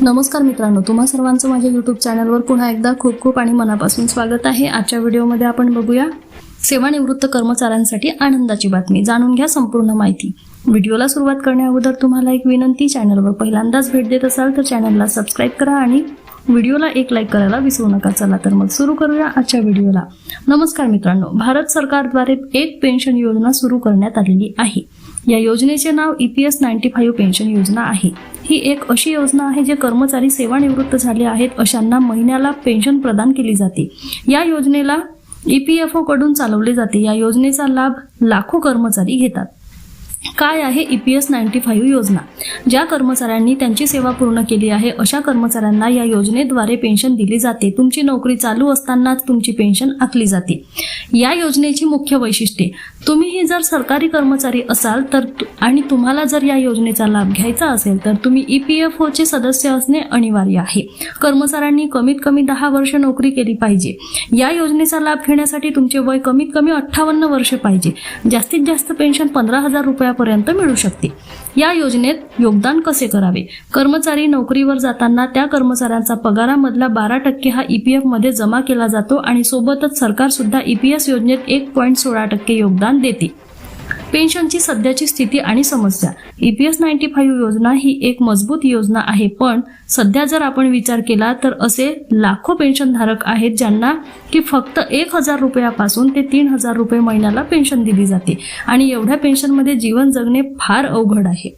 नमस्कार मित्रांनो तुम्हा सर्वांचं माझ्या यूट्यूब चॅनलवर पुन्हा एकदा खूप खूप आणि मनापासून स्वागत आहे. आजच्या व्हिडिओमध्ये आपण बघूया सेवानिवृत्त कर्मचाऱ्यांसाठी आनंदाची बातमी. जाणून घ्या संपूर्ण माहिती. व्हिडिओला सुरुवात करण्याअगोदर तुम्हाला एक विनंती चॅनलवर पहिल्यांदाच भेट देत असाल तर चॅनलला सबस्क्राईब करा आणि व्हिडिओला एक लाईक करायला विसरू नका. चला तर मग सुरू करूया आजच्या व्हिडिओला. नमस्कार मित्रांनो भारत सरकारद्वारे एक पेन्शन योजना सुरू करण्यात आलेली आहे. या योजनेचे नाव E P S ninety five pension योजना आहे. ही एक अशी योजना आहे जे कर्मचारी सेवानिवृत्त झाले आहेत अशांना महिन्याला पेन्शन प्रदान केली जाते. या योजनेला ई पी एफ ओ कडून चालवले जाते. या योजनेचा लाभ लाखो कर्मचारी घेतात. काय आहे E P S ninety five योजना? ज्या कर्मचाऱ्यांनी त्यांची सेवा पूर्ण केली आहे अशा कर्मचाऱ्यांना या योजनेद्वारे पेन्शन दिली जाते. तुमची नोकरी चालू असतानाच तुमची पेन्शन आखली जाते. या योजनेची मुख्य वैशिष्ट्ये. तुम्हीही जर सरकारी कर्मचारी असाल तर आणि तुम्हाला जर या योजनेचा लाभ घ्यायचा असेल तर तुम्ही ई पी एफ ओचे सदस्य असणे अनिवार्य आहे. कर्मचाऱ्यांनी कमीत कमी दहा वर्ष नोकरी केली पाहिजे. या योजनेचा लाभ घेण्यासाठी तुमचे वय कमीत कमी अठ्ठावन्न वर्षे पाहिजे. जास्तीत जास्त पेन्शन पंधरा हजार रुपयापर्यंत मिळू शकते. या योजनेत योगदान कसे करावे? कर्मचारी नोकरीवर जाताना त्या कर्मचाऱ्यांचा पगारामधला बारा टक्के हा ईपीएफमध्ये जमा केला जातो आणि सोबतच सरकार सुद्धा ईपीएस योजनेत एक पॉईंट सोळा टक्के योगदान देते. पेन्शनची सध्याची स्थिती आणि समस्या. ईपीएस नाईन्टी फाईव्ह योजना ही एक मजबूत योजना आहे पण सध्या जर आपण विचार केला तर असे लाखो पेन्शनधारक आहेत ज्यांना की फक्त एक हजार रुपयापासून ते तीन हजार रुपये महिन्याला पेन्शन दिली जाते. आणि एवढ्या पेन्शनमध्ये जीवन जगणे फार अवघड आहे.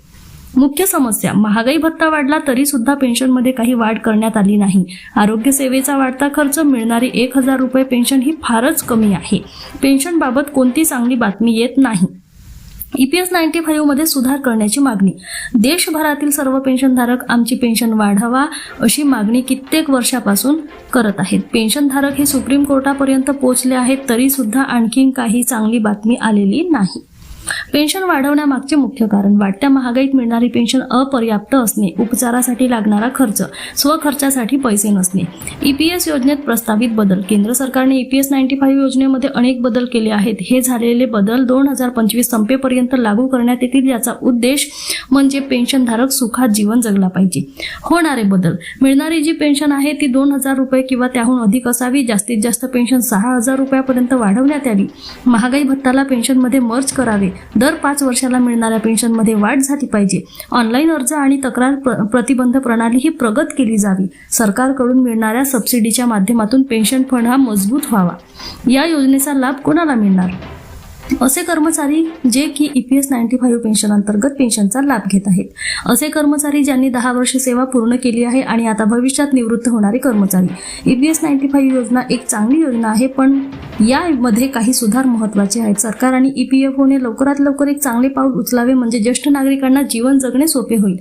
मुख्य समस्या महागाई भत्ता वाढला तरी सुद्धा पेन्शनमध्ये काही वाढ करण्यात आली नाही. आरोग्य सेवेचा वाढता खर्च मिळणारी एक हजार रुपये पेन्शन ही फारच कमी आहे. पेन्शनबाबत कोणती चांगली बातमी येत नाही. ईपीएस नाईन्टी फाईव्हमध्ये सुधार करण्याची मागणी. देशभरातील सर्व पेन्शनधारक आमची पेन्शन वाढवा अशी मागणी कित्येक वर्षापासून करत आहेत. पेन्शनधारक हे सुप्रीम कोर्टापर्यंत पोहोचले आहेत तरी सुद्धा काही चांगली बातमी आलेली नाही. पेन्शन वाढवण्यामागचे मुख्य कारण वाढत्या महागाईत मिळणारी पेन्शन अपर्याप्त असणे उपचारासाठी लागणारा खर्च स्वखर्चासाठी पैसे नसणे. ईपीएस योजनेत प्रस्तावित बदल केंद्र सरकारने ईपीएस नाईन्टी फाईव्ह योजनेमध्ये अनेक बदल केले आहेत. हे झालेले बदल दोन हजार पंचवीस संपेपर्यंत लागू करण्यात येतील याचा उद्देश म्हणजे पेन्शनधारक सुखात जीवन जगला पाहिजे. होणारे बदल मिळणारी जी पेन्शन आहे ती दोन हजार रुपये किंवा त्याहून अधिक असावी जास्तीत जास्त पेन्शन सहा हजार रुपयापर्यंत वाढवण्यात यावी. महागाई भत्ताला पेन्शनमध्ये मर्ज करावे दर पाच वर्षाला मिळणाऱ्या पेन्शनमध्ये वाढ झाली पाहिजे. ऑनलाईन अर्ज आणि तक्रार प्र- प्रतिबंध प्रणाली ही प्रगत केली जावी. सरकारकडून मिळणाऱ्या सबसिडीच्या माध्यमातून पेन्शन फंड हा मजबूत व्हावा. या योजनेचा लाभ कोणाला मिळणार? असे कर्मचारी जे की ईपीएस नाईन्टी फाईव्ह पेन्शन अंतर्गत पेन्शनचा लाभ घेत आहेत. असे कर्मचारी ज्यांनी दहा वर्ष सेवा पूर्ण केली आहे आणि आता भविष्यात निवृत्त होणारे कर्मचारी. ईपीएस नाईन्टी फाईव्ह योजना एक चांगली योजना आहे पण यामध्ये काही सुधार महत्त्वाचे आहेत. सरकार आणि ईपीएफओने लवकरात लवकर एक चांगले पाऊल उचलावे म्हणजे ज्येष्ठ नागरिकांना जीवन जगणे सोपे होईल.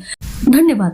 धन्यवाद.